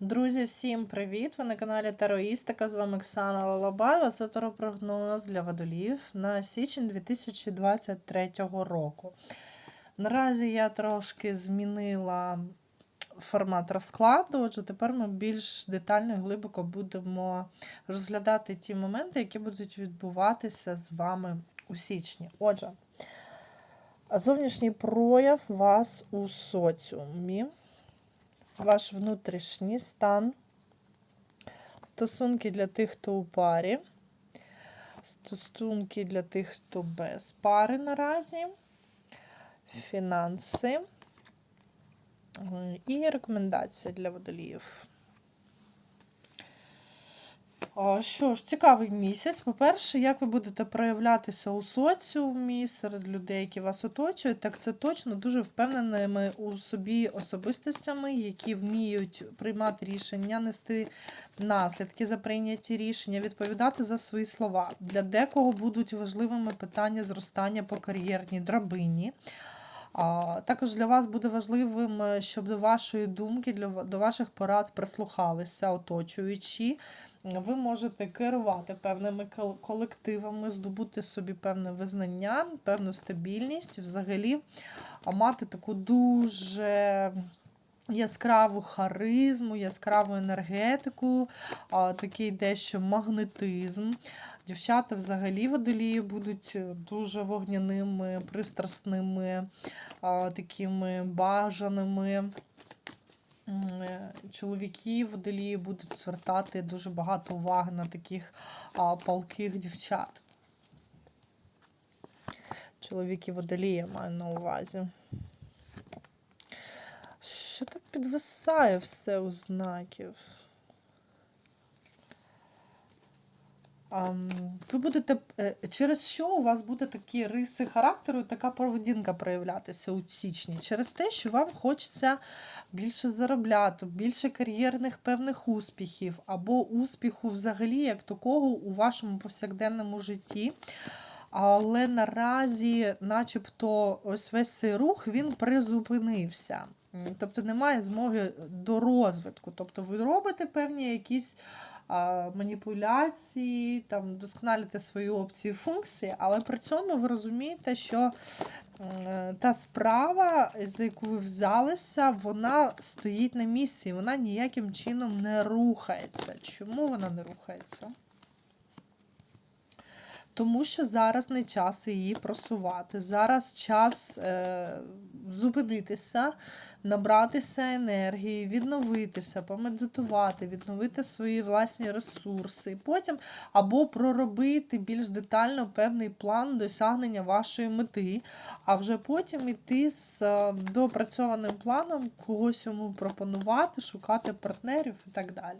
Друзі, всім привіт! Ви на каналі Тароїстика. З вами Оксана Лалабаєва. Це таропрогноз для водолів на січень 2023 року. Наразі я трошки змінила формат розкладу, отже, тепер ми більш детально і глибоко будемо розглядати ті моменти, які будуть відбуватися з вами у січні. Отже, зовнішній прояв вас у соціумі ваш внутрішній стан, стосунки для тих, хто у парі, стосунки для тих, хто без пари наразі, фінанси е, і рекомендації для водоліїв. Що ж, цікавий місяць. По-перше, як ви будете проявлятися у соціумі серед людей, які вас оточують, так це точно дуже впевненими у собі особистостями, які вміють приймати рішення, нести наслідки за прийняті рішення, відповідати за свої слова. Для декого будуть важливими питання зростання по кар'єрній драбині. Також для вас буде важливим, е, щоб до вашої думки, до ваших порад прислухалися оточуючі. Ви можете керувати певними колективами, здобути собі певне визнання, певну стабільність, взагалі мати таку дуже яскраву харизму, яскраву енергетику, такий дещо магнетизм. Дівчата взагалі водолії будуть дуже вогняними, пристрасними, такими бажаними. Е, чоловіки водолії будуть звертати дуже багато уваги на таких палких дівчат. Чоловіки водолії маю на увазі. Підвисає все у знаків? Ви будете е, через що у вас буде такі риси характеру, така поведінка проявлятися у січні? Через те, що вам хочеться більше заробляти, більше кар'єрних певних успіхів, або успіху взагалі, як такого у вашому повсякденному житті. Але наразі, начебто, ось весь цей рух він призупинився. Тобто немає змоги до розвитку. Тобто ви робите певні якісь маніпуляції, там вдосконалюєте свої опції функції, але при цьому ви розумієте, що е, та справа, за яку ви взялися, вона стоїть на місці, вона ніяким чином не рухається. Чому вона не рухається? Тому що зараз не час її просувати. Зараз час е, зупинитися, набратися енергії, відновитися, помедитувати, відновити свої власні ресурси. Потім або проробити більш детально певний план досягнення вашої мети, а вже потім іти з е, допрацьованим планом, когось йому пропонувати, шукати партнерів і так далі.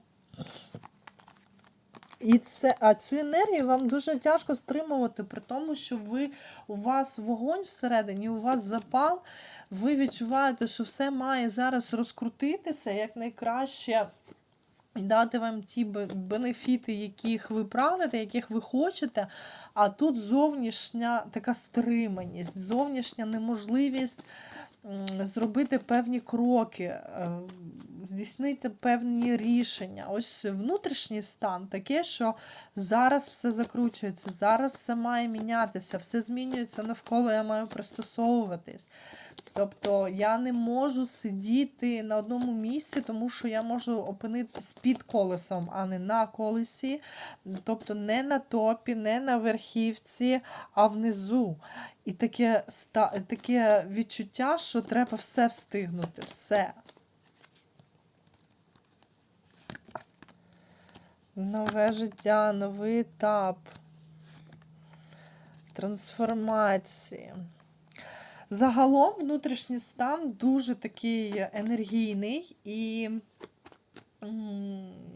І це, а цю енергію вам дуже тяжко стримувати, при тому, що ви, у вас вогонь всередині, у вас запал, ви відчуваєте, що все має зараз розкрутитися як найкраще дати вам ті бенефіти, яких ви прагнете, яких ви хочете. А тут зовнішня така стриманість, зовнішня неможливість зробити певні кроки, е, здійснити певні рішення. Ось внутрішній стан таке, що зараз все закручується, зараз все має мінятися, все змінюється навколо, я маю пристосовуватись. Тобто я не можу сидіти на одному місці, тому що я можу опинитись під колесом, а не на колесі. Тобто не на топі, не на верхівці, а внизу. І таке таке відчуття, що треба все встигнути. Все. Нове життя, новий етап. Трансформації. Загалом внутрішній стан дуже такий енергійний і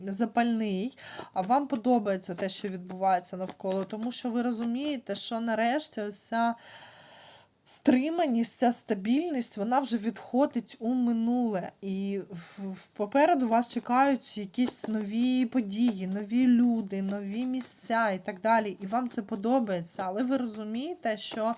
запальний, а вам подобається те, що відбувається навколо, тому що ви розумієте, що нарешті ця стриманість, ця стабільність, вона вже відходить у минуле. І попереду вас чекають якісь нові події, нові люди, нові місця і так далі. І вам це подобається, але ви розумієте, що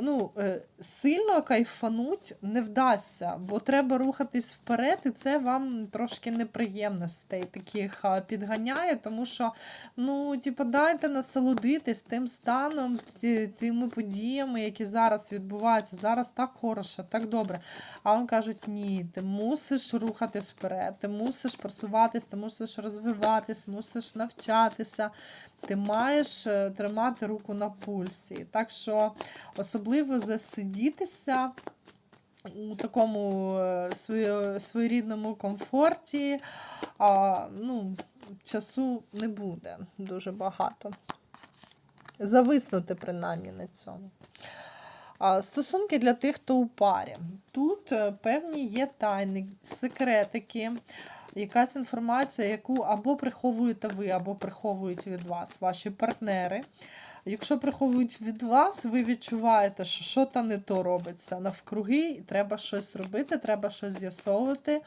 ну, е, сильно кайфануть не вдасться, бо треба рухатись вперед, і це вам трошки неприємностей таких підганяє, тому що, ну, типу, дайте насолодитись тим станом, тими подіями, які зараз відбуваються. Зараз так хороше, так добре. А вам кажуть, ні, ти мусиш рухатись вперед, ти мусиш просуватись, ти мусиш розвиватись, мусиш навчатися, ти маєш е, тримати руку на пульсі. Так що особливо засидітися у такому е, своєрідному комфорті, а, ну, часу не буде дуже багато. Зависнути принаймні на цьому. Стосунки для тих, хто у парі. Тут е, певні є тайни, секретики, якась інформація, яку або приховуєте ви, або приховують від вас ваші партнери. Якщо приховують від вас, ви відчуваєте, що що то не то робиться навкруги, треба щось робити, треба щось з'ясовувати.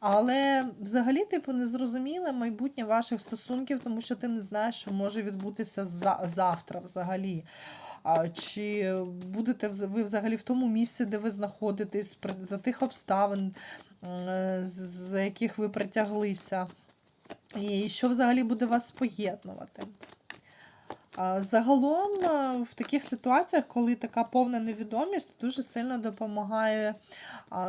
Але взагалі, типу, незрозуміле майбутнє ваших стосунків, тому що ти не знаєш, що може відбутися за- завтра взагалі. А, Чи будете ви взагалі в тому місці, де ви знаходитесь, при- за тих обставин, з- за яких ви притяглися, і що взагалі буде вас поєднувати? Загалом е, в таких ситуаціях, коли така повна невідомість, дуже сильно допомагає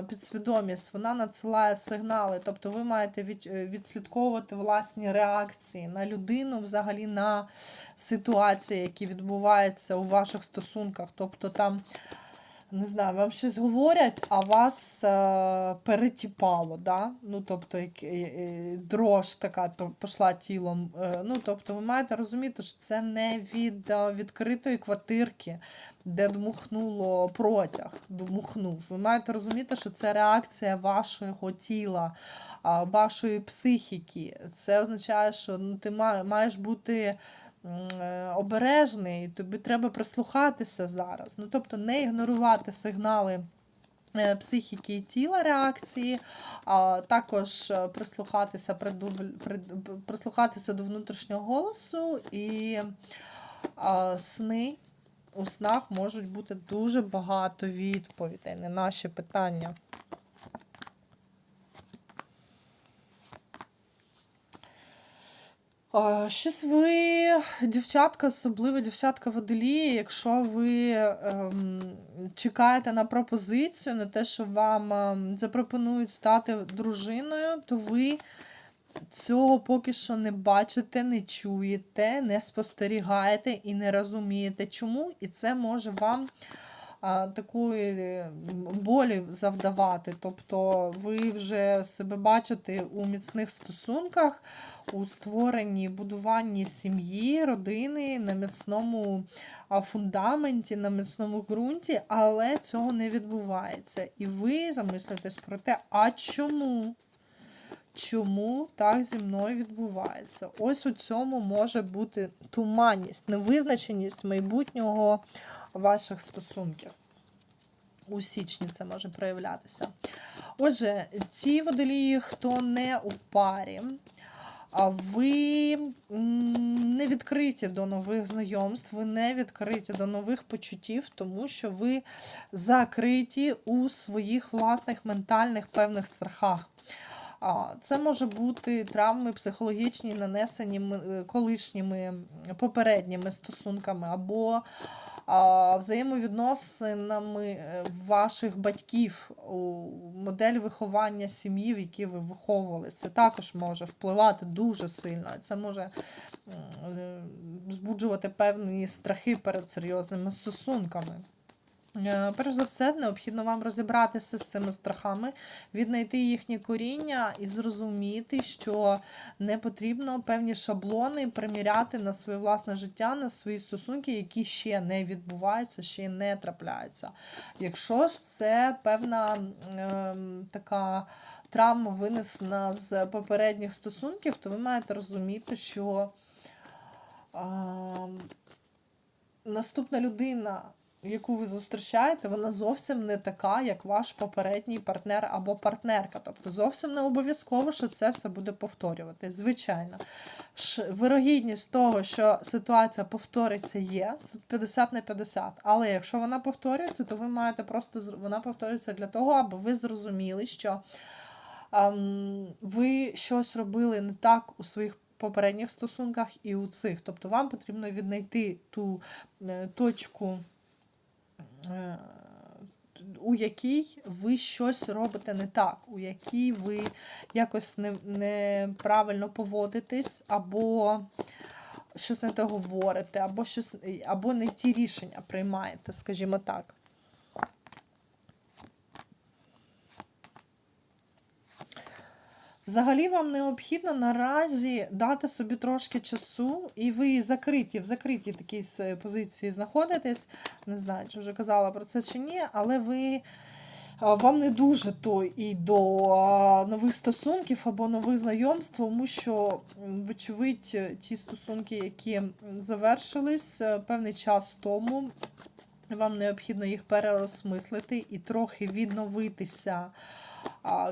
підсвідомість. Вона надсилає сигнали. Тобто ви маєте е, відслідковувати власні реакції на людину, взагалі на ситуації, які відбуваються у ваших стосунках. Тобто там. Не знаю, вам щось говорять, а вас е, перетіпало, да? ну, тобто як, е, е, дрож така пішла тілом. Е, ну, тобто ви маєте розуміти, що це не від е, відкритої квартирки, де дмухнуло протяг, дмухнув. Ви маєте розуміти, що це реакція вашого тіла, а, вашої психіки. Це означає, що ну, ти маєш бути е, обережний, тобі треба прислухатися зараз. Ну, тобто не ігнорувати сигнали. е, Психіки і тіла реакції, а також е, прислухатися, прислухатися до внутрішнього голосу і сни. У снах можуть бути дуже багато відповідей на наші питання. Щось ви, дівчатка, особливо дівчатка водолії, якщо ви ем, чекаєте на пропозицію, на те, що вам ем, запропонують стати дружиною, то ви цього поки що не бачите, не чуєте, не спостерігаєте і не розумієте, чому. І це може вам такої болі завдавати. Тобто ви вже себе бачите у міцних стосунках, у створенні, будуванні сім'ї, родини на міцному фундаменті, на міцному ґрунті, але цього не відбувається. І ви замислюєтесь про те, а чому? Чому так зі мною відбувається? Ось у цьому може бути туманність, невизначеність майбутнього ваших стосунків. У січні це може проявлятися. Отже, ці водолії, хто не у парі, ви не відкриті до нових знайомств, ви не відкриті до нових почуттів, тому що ви закриті у своїх власних ментальних певних страхах. Це може бути травми психологічні, нанесені е, колишніми попередніми стосунками, або взаємовідносинами е, ваших батьків у модель виховання сім'ї, в якій ви виховувалися. Це також може впливати дуже сильно. Це може е, збуджувати певні страхи перед серйозними стосунками. Е, Перш за все, необхідно вам розібратися з цими страхами, віднайти їхнє коріння і зрозуміти, що не потрібно певні шаблони приміряти на своє власне життя, на свої стосунки, які ще не відбуваються, ще не трапляються. Якщо ж це певна ем, така травма винесена з попередніх стосунків, то ви маєте розуміти, що ем, наступна людина яку ви зустрічаєте, вона зовсім не така, як ваш попередній партнер або партнерка. Тобто зовсім не обов'язково, що це все буде повторювати. Звичайно, вирогідність того, що ситуація повториться, є. Тут 50 на 50. Але якщо вона повторюється, то ви маєте просто вона повторюється для того, аби ви зрозуміли, що ем, ви щось робили не так у своїх попередніх стосунках і у цих. Тобто вам потрібно віднайти ту е, точку, у якій ви щось робите не так, у якій ви якось не, неправильно поводитесь, або щось не те говорите, або, щось, або не ті рішення приймаєте, скажімо так. Взагалі вам необхідно наразі дати собі трошки часу, і ви закриті, в закритій такій позиції знаходитесь. Не знаю, чи вже казала про це чи ні, але ви. Вам не дуже то і до нових стосунків або нових знайомств, тому що, вочевидь, ті стосунки, які завершились е, певний час тому, вам необхідно їх переосмислити і трохи відновитися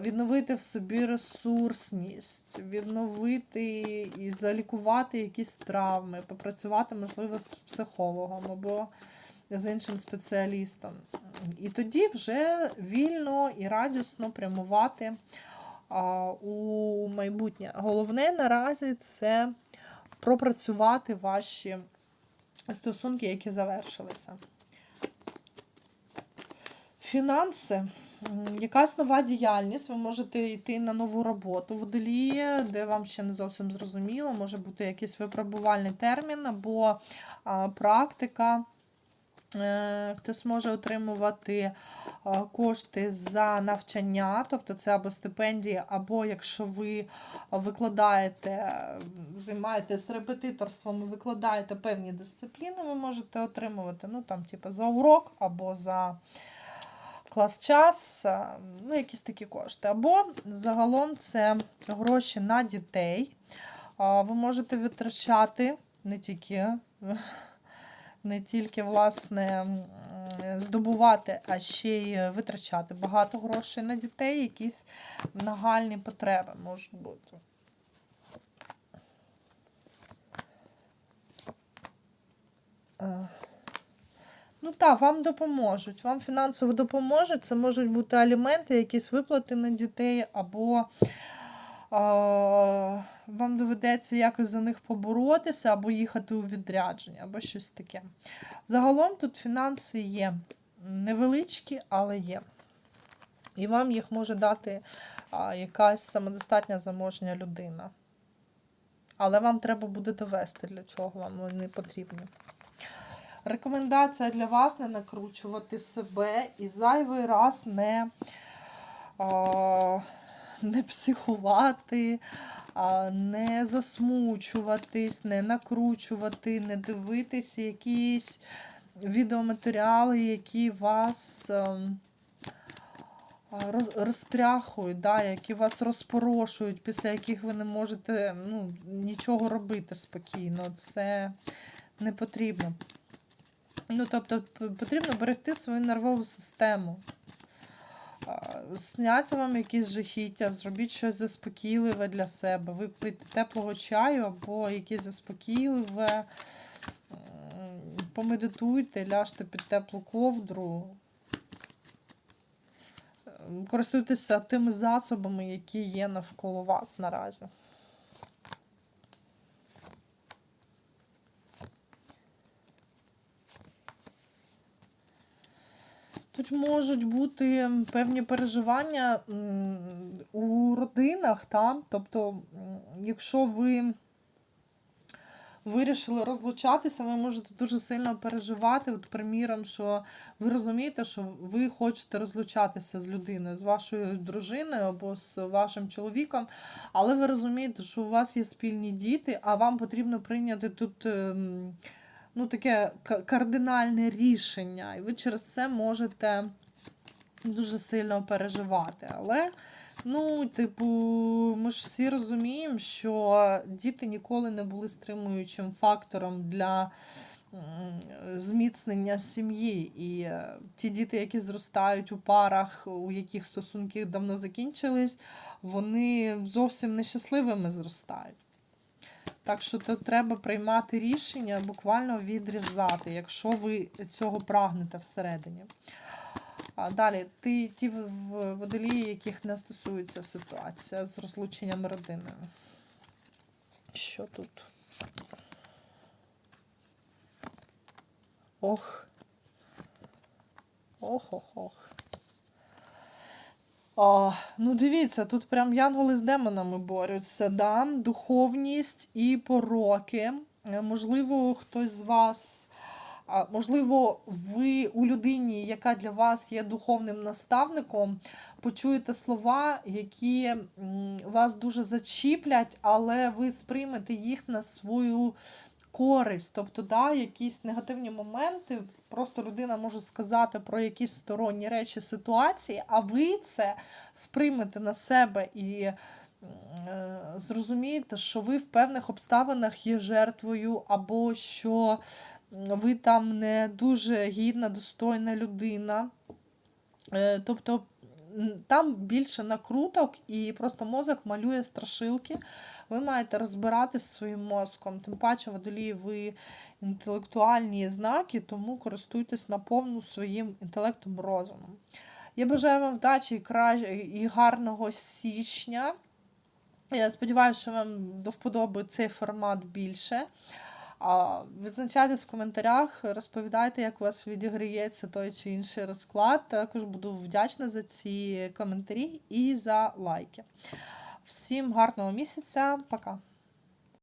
відновити в собі ресурсність, відновити і залікувати якісь травми, попрацювати, можливо, з психологом або з іншим спеціалістом. І тоді вже вільно і радісно прямувати у майбутнє. Головне наразі це пропрацювати ваші стосунки, які завершилися. Фінанси. Якась нова діяльність, ви можете йти на нову роботу в водолії, де вам ще не зовсім зрозуміло, може бути якийсь випробувальний термін або практика. Е, Хтось може отримувати кошти за навчання, тобто це або стипендії, або якщо ви викладаєте, займаєтесь репетиторством викладаєте певні дисципліни, ви можете отримувати ну, там, типу, за урок або за клас час, ну, якісь такі кошти. Або загалом це гроші на дітей. Ви можете витрачати не тільки, не тільки власне, здобувати, а ще й витрачати багато грошей на дітей, якісь нагальні потреби можуть бути. Е, Ну так, вам допоможуть. Вам фінансово допоможуть. Це можуть бути аліменти, якісь виплати на дітей, або а, вам доведеться якось за них поборотися, або їхати у відрядження, або щось таке. Загалом тут фінанси є невеличкі, але є. І вам їх може дати якась самодостатня заможня людина. Але вам треба буде довести, для чого вам вони потрібні. Рекомендація для вас не накручувати себе і зайвий раз не, не психувати, не засмучуватись, не накручувати, не дивитись якісь відеоматеріали, які вас ем, розтряхують, да, які вас розпорошують, після яких ви не можете ну, нічого робити спокійно. Це не потрібно. Ну, тобто потрібно берегти свою нервову систему. Сняться вам якісь жахіття, зробіть щось заспокійливе для себе. Випийте теплого чаю або якесь заспокійливе. Помедитуйте, ляжте під теплу ковдру. Користуйтеся тими засобами, які є навколо вас наразі. Тут можуть бути певні переживання у родинах, та? тобто, якщо ви вирішили розлучатися, ви можете дуже сильно переживати, от, приміром, що ви розумієте, що ви хочете розлучатися з людиною, з вашою дружиною або з вашим чоловіком, але ви розумієте, що у вас є спільні діти, а вам потрібно прийняти тут. Ну, таке кардинальне рішення, і ви через це можете дуже сильно переживати. Але, ну, типу, ми ж всі розуміємо, що діти ніколи не були стримуючим фактором для зміцнення сім'ї. І е, ті діти, які зростають у парах, у яких стосунки давно закінчились, вони зовсім нещасливими зростають. Так що тут треба приймати рішення, буквально відрізати, якщо ви цього прагнете всередині. А далі, ти ті водолії, яких не стосується ситуація з розлученням родини. Що тут? Ох. Ох, ох. Ну, дивіться, тут прям янголи з демонами борються, да? духовність і пороки. Е, Можливо, хтось з вас, можливо, ви у людині, яка для вас є духовним наставником, почуєте слова, які вас дуже зачіплять, але ви сприймете їх на свою користь. Тобто, да, якісь негативні моменти, просто людина може сказати про якісь сторонні речі ситуації, а ви це сприймете на себе і е, зрозумієте, що ви в певних обставинах є жертвою, або що ви там не дуже гідна, достойна людина. Е, Тобто там більше накруток, і просто мозок малює страшилки. Ви маєте розбиратись своїм мозком. Тим паче, водолії, ви інтелектуальні знаки, тому користуйтесь наповну своїм інтелектом, розумом. Я бажаю вам вдачі і, гарного січня. Я сподіваюся, що вам до вподоби цей формат більше. А, Відзначайте в коментарях, розповідайте, як у вас відіграється той чи інший розклад. Також буду вдячна за ці коментарі і за лайки. Всім гарного місяця, пока!